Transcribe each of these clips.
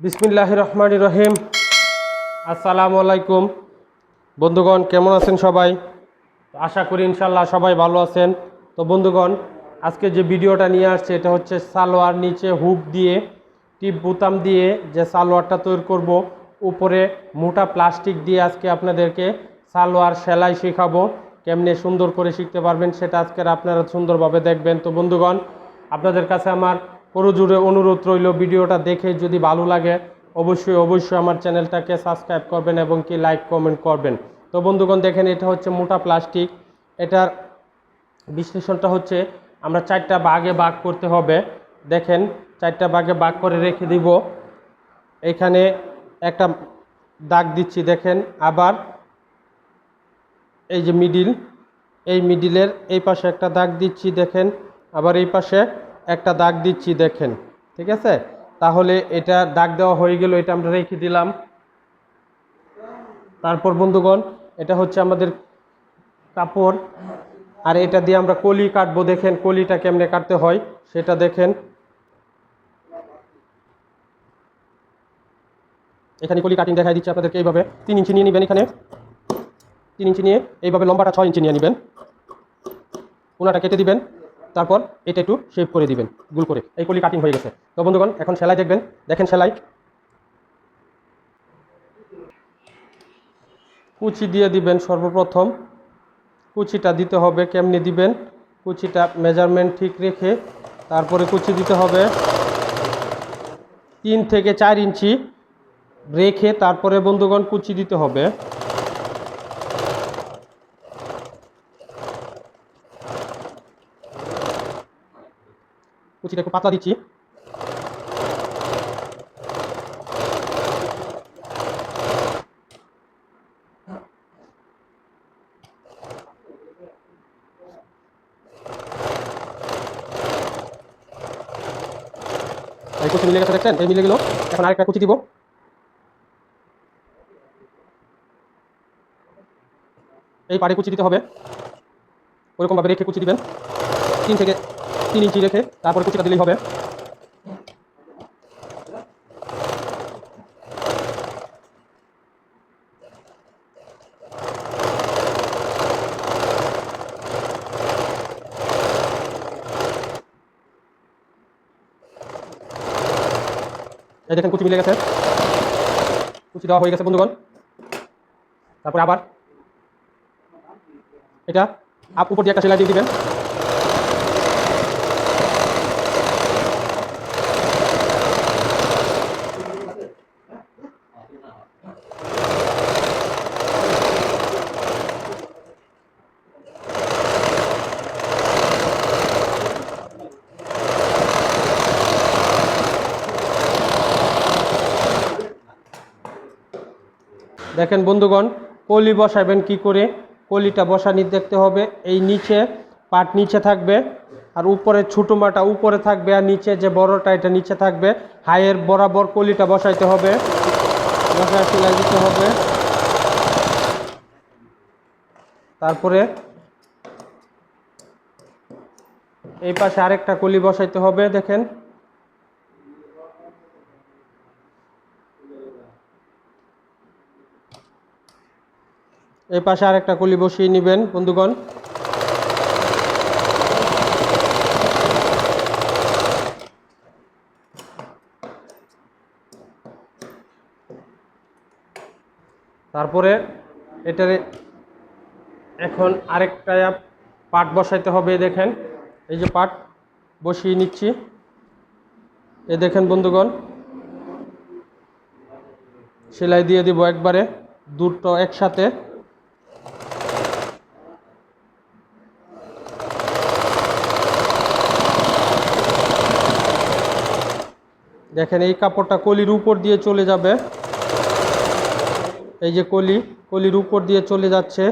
বিসমিল্লাহ রহমান রহিম আসসালামু আলাইকুম বন্ধুগণ, কেমন আছেন সবাই? আশা করি ইনশাল্লাহ সবাই ভালো আছেন। তো বন্ধুগণ, আজকে যে ভিডিওটা নিয়ে আসছে, এটা হচ্ছে সালোয়ার নিচে হুক দিয়ে, টিপ বোতাম দিয়ে যে সালোয়ারটা তৈরি করব, উপরে মোটা প্লাস্টিক দিয়ে আজকে আপনাদেরকে সালোয়ার সেলাই শেখাবো। কেমনে সুন্দর করে শিখতে পারবেন, সেটা আজকের আপনারা সুন্দরভাবে দেখবেন। তো বন্ধুগণ, আপনাদের কাছে আমার পুরোজুড়ে অনুরোধ রইল ভিডিওটা দেখে যদি ভালো লাগে অবশ্যই অবশ্যই আমার চ্যানেলটাকে সাবস্ক্রাইব করবেন এবং কি লাইক, কমেন্ট করবেন। তো বন্ধুগণ, দেখেন এটা হচ্ছে মোটা প্লাস্টিক। এটার বিশ্লেষণটা হচ্ছে আমরা চারটা ভাগে ভাগ করতে হবে। দেখেন, চারটা ভাগে ভাগ করে রেখে দিব। এখানে একটা দাগ দিচ্ছি, দেখেন, আবার এই যে মিডিল, এই মিডিলের এই পাশে একটা দাগ দিচ্ছি, দেখেন, আবার এই পাশে একটা দাগ দিচ্ছি, দেখেন, ঠিক আছে? তাহলে এটা দাগ দেওয়া হয়ে গেল, এটা আমরা রেখে দিলাম। তারপর বন্ধুগণ, এটা হচ্ছে আমাদের কাপড়, আর এটা দিয়ে আমরা কলি কাটবো, দেখেন, কলিটা কেমনে কাটতে হয়, সেটা দেখেন। এখানে কলি কাটিং দেখাই দিচ্ছি আপনাদেরকে এইভাবে। তিন ইঞ্চি নিয়ে নেবেন এখানে। তিন ইঞ্চি নিয়ে, এইভাবে লম্বাটা ছয় ইঞ্চি নিয়ে নেবেন। কোনাটা কেটে দিবেন। তারপর এটা একটু শেপ করে দিবেন, গুল করে। এই কলি কাটিং হয়ে গেছে। তো বন্ধুগণ, এখন সেলাই দেখবেন। দেখেন সেলাই। কুচি দিয়ে দিবেন সর্বপ্রথম। কুচিটা দিতে হবে কেমনি দিবেন? কুচিটা মেজারমেন্ট ঠিক রেখে তারপরে কুচি দিতে হবে তিন থেকে চার ইঞ্চি রেখে তারপরে বন্ধুগণ কুচি দিতে হবে। কুচিটা একটু পাতলা দিচ্ছি। এই কুচি মিলে গেছে দেখছেন? এই মিলে গেল। এখন আরেকটা কুচি দিব। এই পাড়ে কুচি দিতে হবে। ওরকমভাবে রেখে কুচি দিবেন। তিন থেকে তিন ইঞ্চি রেখে তারপরে কুচিটা দিলেই হবে। এই দেখেন কুচি মিলে গেছে। কুচি দেওয়া হয়ে গেছে, বন্ধুগণ। তারপরে আবার এটা আপ উপর দিয়ে একটা সেলাই দিয়ে দিবেন। দেখেন বন্ধুগণ, কলি বসাবেন কি করে? কলিটা বসানি দেখতে হবে, এই নিচে পাট নিচে থাকবে, আর উপরে ছোটো মাটা উপরে থাকবে, আর নিচে যে বড়টা, এটা নিচে থাকবে। হাইয়ের বরাবর কলিটা বসাইতে হবে, বসায় দিতে হবে। তারপরে এই পাশে আরেকটা কলি বসাইতে হবে, দেখেন। এই পাশে আরেকটা কলি বসিয়ে নেবেন, বন্ধুগণ। তারপরে এটারে এখন আরেকটা পাট বসাইতে হবে দেখেন। এই যে পাট বসিয়ে নিচ্ছি। এ দেখেন, বন্ধুগণ। সেলাই দিয়ে দিব একবারে দুটো একসাথে। দেখেন, এই কাপড়টা কলির উপর দিয়ে চলে যাবে। এই যে কলি, কলির উপর দিয়ে চলে যাচ্ছে।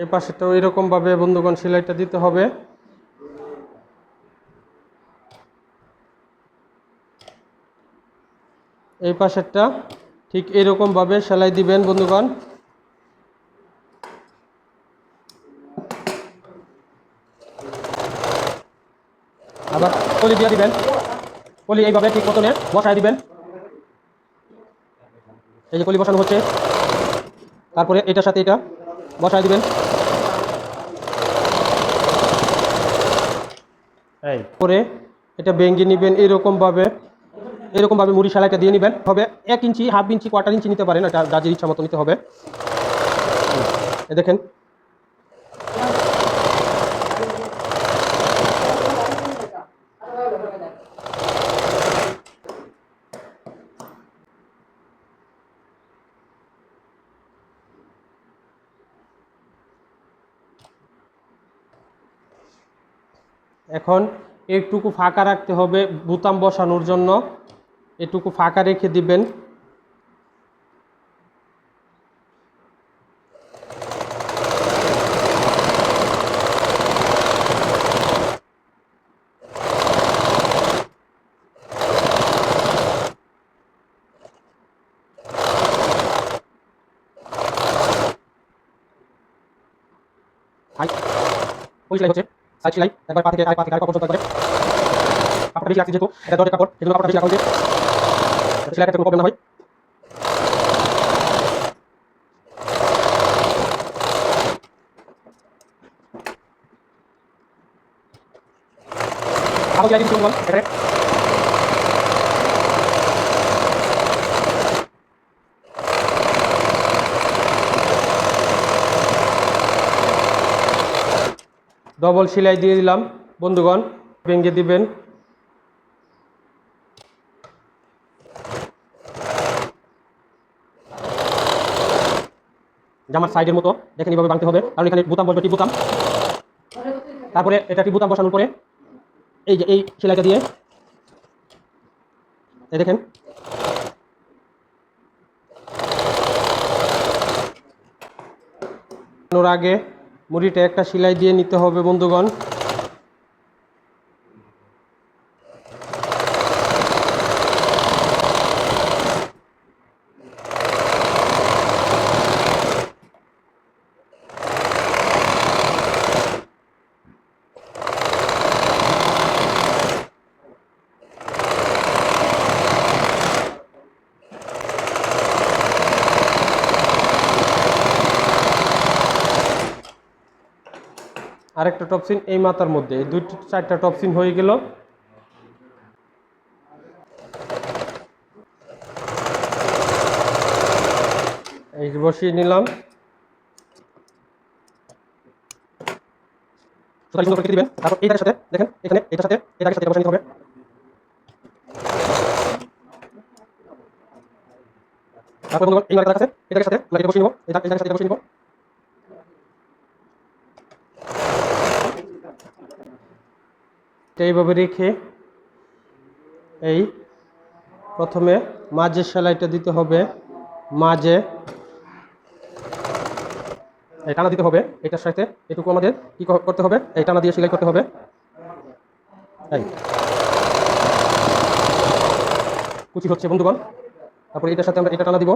এই পাশেটাও এরকমভাবে বন্ধুগণ সেলাইটা দিতে হবে। এই পাশেরটা ঠিক এরকমভাবে সেলাই দিবেন বন্ধুগণ। আবার পলি দিয়ে দিবেন। পলি এইভাবে ঠিক মতনে বসায় দিবেন। এই যে পলি বসানো হচ্ছে। তারপরে এটার সাথে এটা বসায় দিবেন। এই। পরে এটা বেঙ্গি নেবেন এরকমভাবে। এরকমভাবে মুড়ি সেলাইটা দিয়ে নেবেন। হবে এক ইঞ্চি, হাফ ইঞ্চি, কোয়ার্টার ইঞ্চি নিতে পারেন, এটা গাছের ইচ্ছা মতো নিতে হবে। দেখেন। এখন একটুকু ফাঁকা রাখতে হবে বুতাম বসানোর জন্য। এটুকু ফাঁকা রেখে দিবেন। ওই সেলাই একবার পা থেকে আরেক পা পর্যন্ত কাপড়টা বেশি লাগছে যেহেতু, এটা দরের কাপড় সেজন্য কাপড়টা বেশি লাগছে কাটতে কোনো প্রবলেম হয় ডবল সেলাই দিয়ে দিলাম বন্ধুগণ ভেঙে দিবেন। জামার সাইডের মতো, দেখেন এইভাবে বাঁধতে হবে। কারণ এখানে বুতাম বসবে টিপ বুতাম তারপরে এটা টিপ বুতাম বসানোর পরে, এই যে এই সেলাইটা দিয়ে, এই দেখেন। আগে মুড়িটা একটা সেলাই দিয়ে নিতে হবে, বন্ধুগণ। আরেকটা টপসিন এই মাথার মধ্যে। এই দুই চারটা টপসিন হয়ে গেল। এই বসিয়ে নিলাম। তারপর এইটার সাথে, দেখেন, এখানে এটার সাথে এটার সাথে এটা নিতে হবে। তারপর সাথে? এটা, এটার সাথে নিব। এটা এইভাবে রেখে এই প্রথমে মাঝের সেলাইটা দিতে হবে। মাঝে এই টানা দিতে হবে এটার সাথে। এটুকু আমাদের কি করতে হবে? এই টানা দিয়ে সেলাই করতে হবে। এই। কুচি হচ্ছে বন্ধুগণ। তারপরে এটার সাথে আমরা এটা টানা দিব।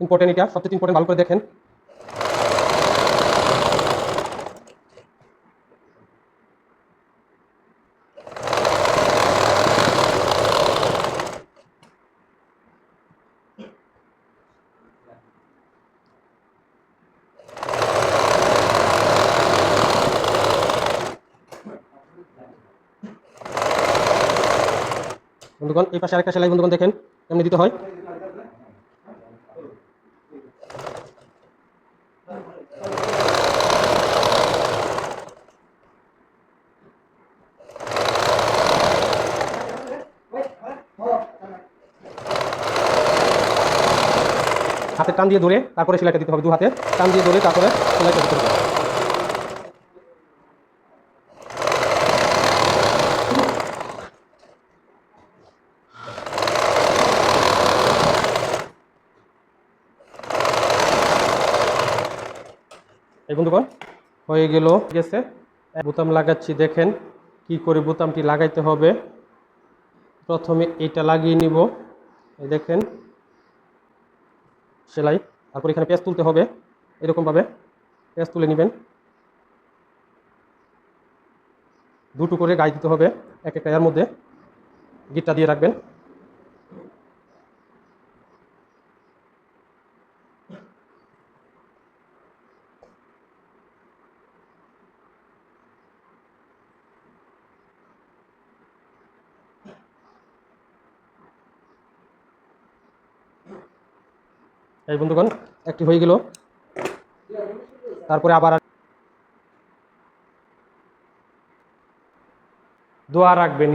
ইম্পর্টেন্ট এটা, সবচেয়ে ইম্পর্টেন্ট ভালো করে দেখেন। বন্ধুগণ, এই পাশে আরেকটা সেলাই বন্ধুগণ দেখেন এমনি দিতে হয় হাতে টান দিয়ে ধরে তারপরে সেলাইটা দিতে হবে দু হাতে, টান দিয়ে ধরে তারপরে সেলাইটা দিতে হবে। এই বন্ধুগণ, হয়ে গেল আছে বোতাম লাগাচ্ছি, দেখেন কি করে বোতামটি লাগাইতে হবে। প্রথমে এটা লাগিয়ে নিব। দেখেন সেলাই, তারপর এখানে পেঁয়াজ তুলতে হবে, এরকমভাবে পেঁয়াজ তুলে নেবেন। দুটো করে গায়ে দিতে হবে, এক একটা এর মধ্যে। গিটটা দিয়ে রাখবেন। এই বন্ধুগণ একটি হয়ে গেল। তারপরে আবার দোয়া রাখবেন।